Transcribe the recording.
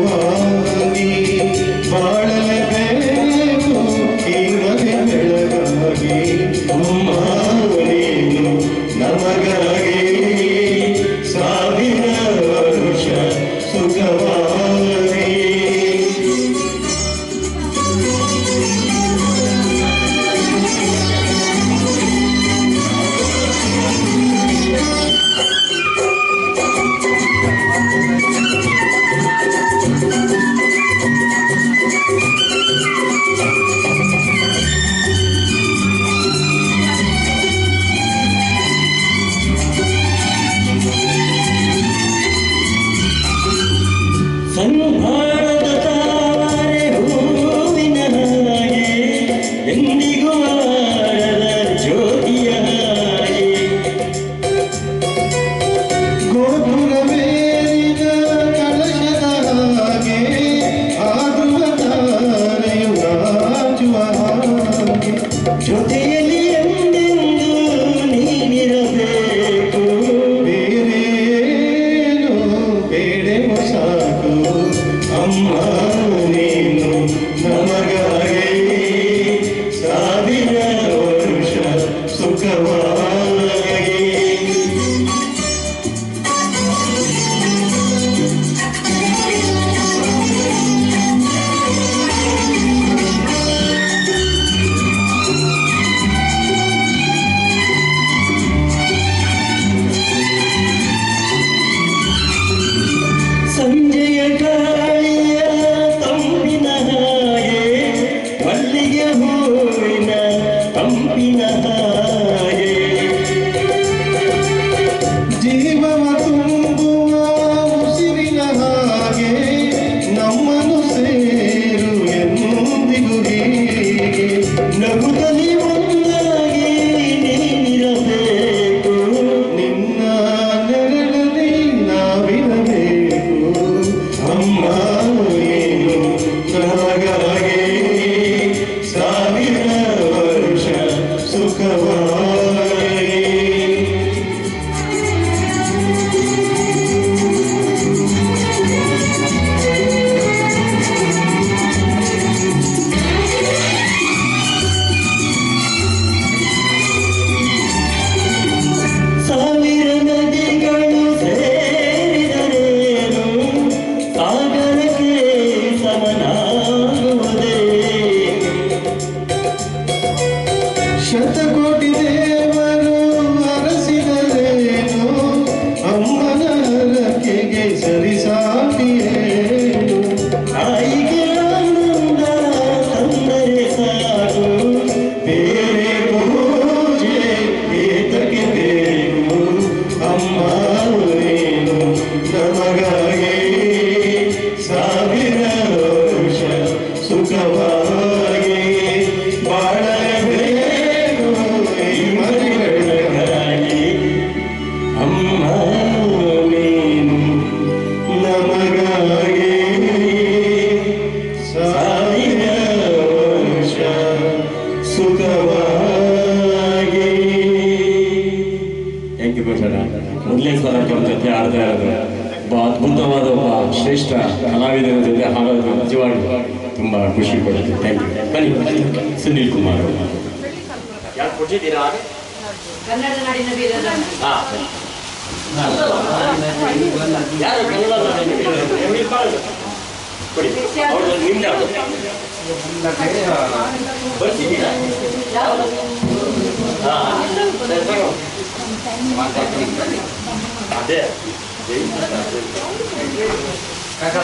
ಸುಖವಾಗಿ ಬಾಳಲೇಬೇಕು. ಇರಲಿ ಬೆಳಗಾಗಿ ಅಮ್ಮ ನಮಗ ಜೊತೆಯಲ್ಲಿ ಎಂದೆಂದು ನೀನಿರಬೇಕು ಬೇರೇನು ಬೇಡ ಸಾಕು. ಅಮ್ಮ Filipina. ವಿಘ್ನೇಶ್ವರ ಜೊತೆ ಆಡ್ತಾ ಇರೋದು. ಒಬ್ಬ ಅದ್ಭುತವಾದ ಒಬ್ಬ ಶ್ರೇಷ್ಠ ಕಲಾವಿದರ ಜೊತೆ ಹಾಡೋದು ನಿಜವಾಗಿ ತುಂಬ ಖುಷಿ ಕೊಡುತ್ತೆ ಥ್ಯಾಂಕ್ ಯು ಬನ್ನಿ ಸುನೀಲ್ ಕುಮಾರ್ ಹಾಂ. ಕನ್ನಡ ನಾಡಿನ ಬರ್ತಿದ್ದೀರಾ అదే కాకా